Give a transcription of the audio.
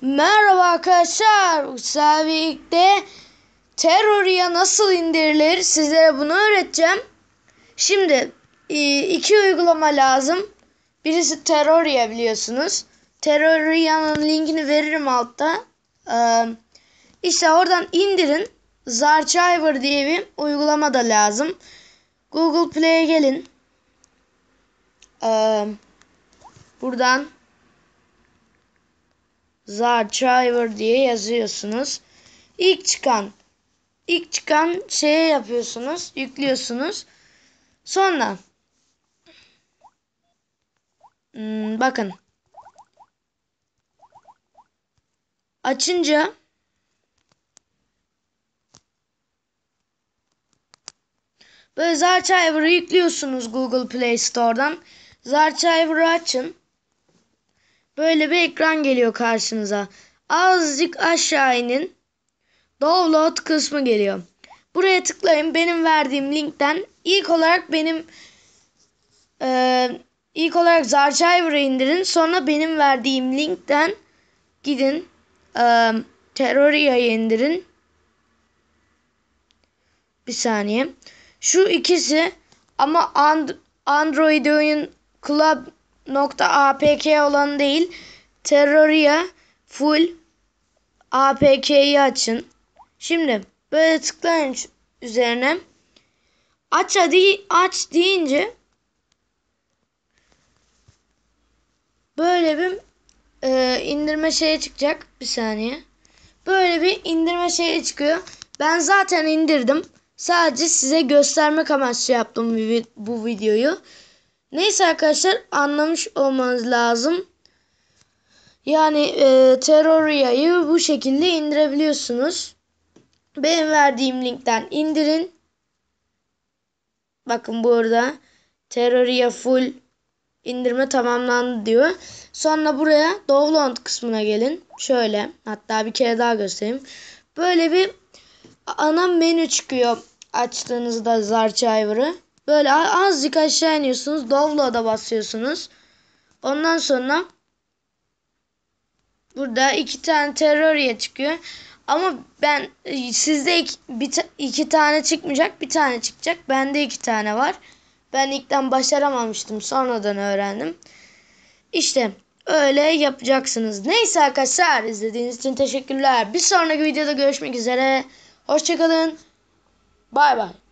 Merhaba arkadaşlar. Birlikte Terraria nasıl indirilir sizlere bunu öğreteceğim. Şimdi e, iki uygulama lazım. Birisi Terraria biliyorsunuz. Terraria'nın linkini veririm altta. Ee, işte oradan indirin. Zarchiver diye bir uygulama da lazım. Google Play'e gelin. Ee, buradan Zarchiver diye yazıyorsunuz. İlk çıkan ilk çıkan şeye yapıyorsunuz, yüklüyorsunuz. Sonra hmm, bakın açınca böyle Zarchiver'ı yüklüyorsunuz Google Play Store'dan. Zarchiver'ı açın. Böyle bir ekran geliyor karşınıza. Azıcık aşağı inin. Download kısmı geliyor. Buraya tıklayın. Benim verdiğim linkten ilk olarak benim e, ilk olarak Zarchiver'ı indirin. Sonra benim verdiğim linkten gidin e, Terraria'yı indirin. Bir saniye. Şu ikisi ama and Android oyun club.apk olan değil. Terraria full APK'yi açın. Şimdi böyle tıklayın üzerine. Aç hadi aç deyince böyle bir e, indirme şeye çıkacak. Bir saniye. Böyle bir indirme şeye çıkıyor. Ben zaten indirdim. Sadece size göstermek amaçlı yaptım bu videoyu. Neyse arkadaşlar anlamış olmanız lazım. Yani e, Terraria'yı bu şekilde indirebiliyorsunuz. Benim verdiğim linkten indirin. Bakın burada Terraria full indirme tamamlandı diyor. Sonra buraya download kısmına gelin. Şöyle hatta bir kere daha göstereyim. Böyle bir ana menü çıkıyor açtığınızda Zarchiver'ı. Böyle azıcık aşağı iniyorsunuz. Download'a basıyorsunuz. Ondan sonra burada iki tane Terraria çıkıyor. Ama ben sizde iki, bir, iki tane çıkmayacak. Bir tane çıkacak. Bende iki tane var. Ben ilkten başaramamıştım. Sonradan öğrendim. İşte öyle yapacaksınız. Neyse arkadaşlar izlediğiniz için teşekkürler. Bir sonraki videoda görüşmek üzere. Hoşçakalın. Bay bay.